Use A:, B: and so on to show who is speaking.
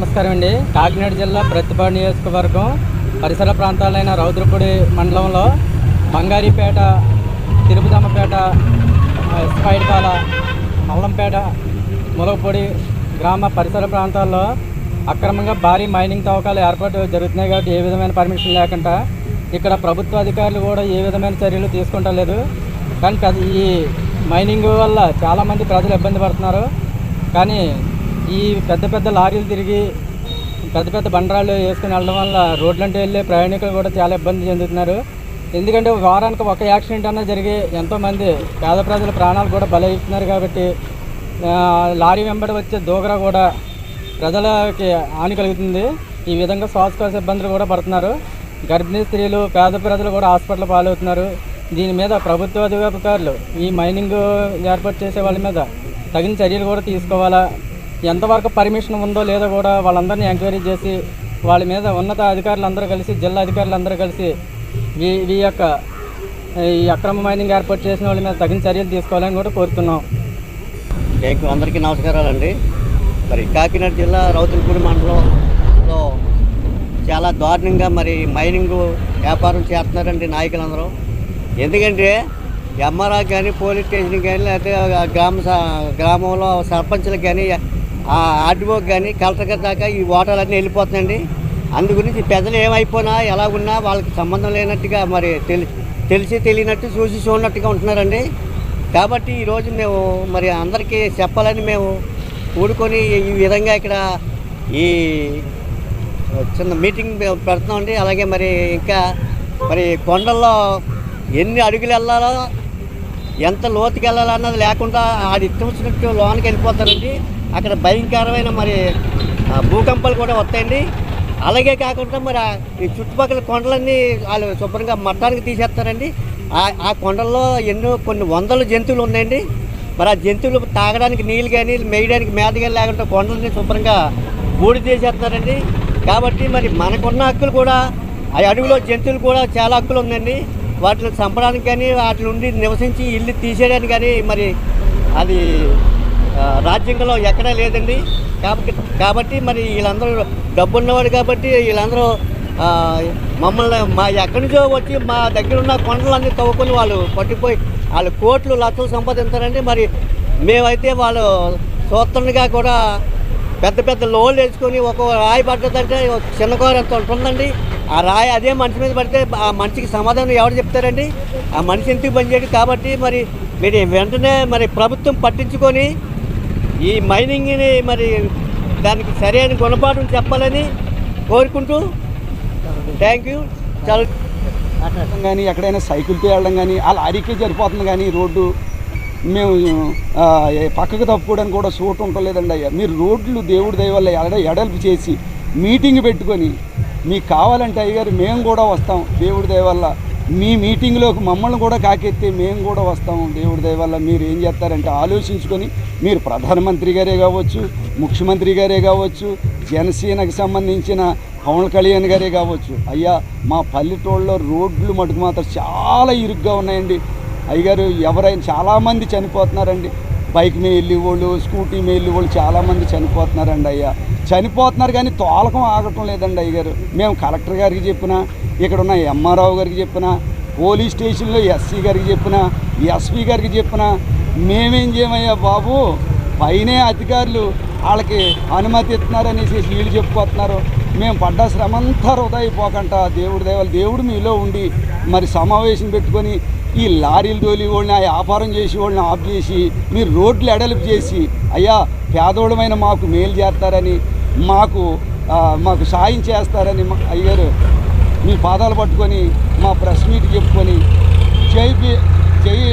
A: నమస్కారం అండి. కాకినాడ జిల్లా ప్రతిపాడు నియోజకవర్గం పరిసర ప్రాంతాలైన రౌద్రపూడి మండలంలో బంగారీపేట తిరుపతమ్మపేట స్పైడ్పాల మల్లంపేట ములగపూడి గ్రామ పరిసర ప్రాంతాల్లో అక్రమంగా భారీ మైనింగ్ తవ్వకాలు ఏర్పాటు జరుగుతున్నాయి కాబట్టి ఏ విధమైన పర్మిషన్ లేకుండా ఇక్కడ ప్రభుత్వ అధికారులు కూడా ఏ విధమైన చర్యలు తీసుకుంటలేదు కానీ ఈ మైనింగ్ వల్ల చాలామంది ప్రజలు ఇబ్బంది పడుతున్నారు. కానీ ఈ పెద్ద పెద్ద లారీలు తిరిగి పెద్ద పెద్ద బండరాళ్ళు వేసుకుని వెళ్ళడం వల్ల రోడ్లంటే వెళ్ళే ప్రయాణికులు కూడా చాలా ఇబ్బంది చెందుతున్నారు. ఎందుకంటే వారానికి ఒక యాక్సిడెంట్ అన్నా జరిగి ఎంతోమంది పేద ప్రజల ప్రాణాలు కూడా బలవుతున్నారు కాబట్టి లారీ వెంబడి వచ్చే దూగర కూడా ప్రజలకి హాని కలుగుతుంది. ఈ విధంగా శ్వాసకోశ ఇబ్బందులు కూడా పడుతున్నారు. గర్భిణీ స్త్రీలు పేద ప్రజలు కూడా హాస్పిటల్ పాలవుతున్నారు. దీని మీద ప్రభుత్వ అధికారులు ఈ మైనింగ్ ఏర్పాటు చేసే వాళ్ళ మీద తగిన చర్యలు కూడా తీసుకోవాలా? ఎంతవరకు పర్మిషన్ ఉందో లేదో కూడా వాళ్ళందరినీ ఎంక్వైరీ చేసి వాళ్ళ మీద ఉన్నత అధికారులందరూ కలిసి జిల్లా అధికారులు అందరూ కలిసి ఈ ఈ యొక్క ఈ అక్రమ మైనింగ్ ఏర్పాటు చేసిన వాళ్ళ మీద తగిన చర్యలు తీసుకోవాలని కూడా కోరుతున్నాం.
B: మీకు అందరికీ నమస్కారాలండి. మరి కాకినాడ జిల్లా రౌతులపూడి మండలంలో చాలా దారుణంగా మరి మైనింగ్ వ్యాపారం చేస్తున్నారండి నాయకులందరూ. ఎందుకంటే ఎంఆర్ఆర్ కానీ పోలీస్ స్టేషన్ కానీ లేకపోతే గ్రామ గ్రామంలో సర్పంచ్లకు కానీ ఆర్డీఓకి కానీ కలెక్టర్ దాకా ఈ ఓటర్లన్నీ వెళ్ళిపోతుందండి. అందు గురించి పెద్దలు ఏమైపోయినా ఎలా ఉన్నా వాళ్ళకి సంబంధం లేనట్టుగా మరి తెలిసి తెలిసి తెలియనట్టు చూసి చూడనట్టుగా ఉంటున్నారండి. కాబట్టి ఈరోజు మేము మరి అందరికీ చెప్పాలని మేము కూడుకొని ఈ విధంగా ఇక్కడ ఈ చిన్న మీటింగ్ పెడుతున్నామండి. అలాగే మరి ఇంకా మరి కొండల్లో ఎన్ని అడుగులు వెళ్ళాలో ఎంత లోతుకి వెళ్ళాలన్నది లేకుండా ఆడి ఇష్టం వచ్చినట్టు లోనికి వెళ్ళిపోతారండి. అక్కడ భయంకరమైన మరి భూకంపాలు కూడా వస్తాయండి. అలాగే కాకుండా మరి ఈ చుట్టుపక్కల కొండలన్నీ వాళ్ళు శుభ్రంగా మట్టానికి తీసేస్తారండి. ఆ కొండల్లో ఎన్నో కొన్ని వందల జంతువులు ఉన్నాయండి. మరి ఆ జంతువులు తాగడానికి నీళ్ళు కానీ మేయడానికి మేత కానీ లేకుండా కొండలని శుభ్రంగా బూడి తీసేస్తారండి. కాబట్టి మరి మనకున్న హక్కులు కూడా ఆ అడవిలో జంతువులు కూడా చాలా హక్కులు ఉందండి వాటిని చంపడానికి కానీ వాటి నుండి నివసించి ఇల్లు తీసేయడానికి కానీ మరి అది రాజ్యాంగంలో ఎక్కడా లేదండి. కాబట్టి కాబట్టి మరి వీళ్ళందరూ డబ్బు ఉన్నవాడు కాబట్టి వీళ్ళందరూ మమ్మల్ని మా ఎక్కడి నుంచో వచ్చి మా దగ్గర ఉన్న కొండలన్నీ తవ్వుకొని వాళ్ళు పట్టిపోయి వాళ్ళు కోట్లు లక్షలు సంపాదించారండి. మరి మేమైతే వాళ్ళు సూత్రునిగా కూడా పెద్ద పెద్ద లోన్లు వేసుకొని ఒక రాయి పడ్డదంటే చిన్న కూర ఎంత ఉంటుందండి? ఆ రాయి అదే మనిషి మీద పడితే ఆ మనిషికి సమాధానం ఎవరు చెప్తారండి? ఆ మనిషి ఎందుకు పనిచేయడు కాబట్టి మరి మీరు వెంటనే మరి ప్రభుత్వం పట్టించుకొని ఈ మైనింగ్ని మరి దానికి సరైన గుణపాఠం చెప్పాలని కోరుకుంటూ థ్యాంక్ యూ. చాలా
C: కానీ ఎక్కడైనా సైకిల్ వెళ్ళడం కానీ ఆ లారీకే సరిపోతుంది కానీ రోడ్డు. మేము పక్కకు తప్పుకోవడానికి కూడా చోటు ఉండలేదండి అయ్యా. మీరు రోడ్లు దేవుడి దయవల్ల ఎడ ఎడల్పు చేసి మీటింగ్ పెట్టుకొని మీకు కావాలంటే అయ్యగారు మేము కూడా వస్తాం దేవుడి దయవల్ల. మీ మీటింగ్లోకి మమ్మల్ని కూడా కాకెత్తి మేము కూడా వస్తాం దేవుడి దయవల్ల. మీరు ఏం చేస్తారంటే ఆలోచించుకొని మీరు ప్రధానమంత్రి గారే కావచ్చు ముఖ్యమంత్రి గారే కావచ్చు జనసేనకు సంబంధించిన పవన్ కళ్యాణ్ గారే కావచ్చు. అయ్యా మా పల్లెటూళ్ళలో రోడ్లు మటుకు మాత్రం చాలా ఇరుగ్గా ఉన్నాయండి. అయ్యగారు ఎవరైనా చాలామంది చనిపోతున్నారండి. బైక్ మీద వెళ్ళేవాళ్ళు స్కూటీ మీద వెళ్ళేవాళ్ళు చాలామంది చనిపోతున్నారండి అయ్యా. చనిపోతున్నారు కానీ తోలకం ఆగటం లేదండి అయ్యగారు. మేము కలెక్టర్ గారికి చెప్పినా ఇక్కడ ఉన్న ఎంఆర్ఓ గారికి చెప్పినా పోలీస్ స్టేషన్లో ఎస్సీ గారికి చెప్పినా ఎస్పీ గారికి చెప్పినా మేమేం చేయమయ్యా బాబు? పైనే అధికారులు వాళ్ళకి అనుమతి ఇస్తున్నారనేసి వీళ్ళు చెప్పుకోతున్నారు మేము పడ్డ శ్రమంతా వృధా అయిపోకంట. దేవుడి దేవాలి దేవుడు మీలో ఉండి మరి సమావేశం పెట్టుకొని ఈ లారీలు తోలి వాళ్ళని ఆ వ్యాపారం చేసి వాళ్ళని ఆఫ్ చేసి మీరు రోడ్లు ఎడలుపు చేసి అయ్యా పేదోళమైన మాకు మేలు చేస్తారని మాకు మాకు సాయం చేస్తారని మా- అయ్యారు మీ పాదాలు పట్టుకొని మా ప్రెస్ మీట్ చెప్పుకొని చేయి చేయి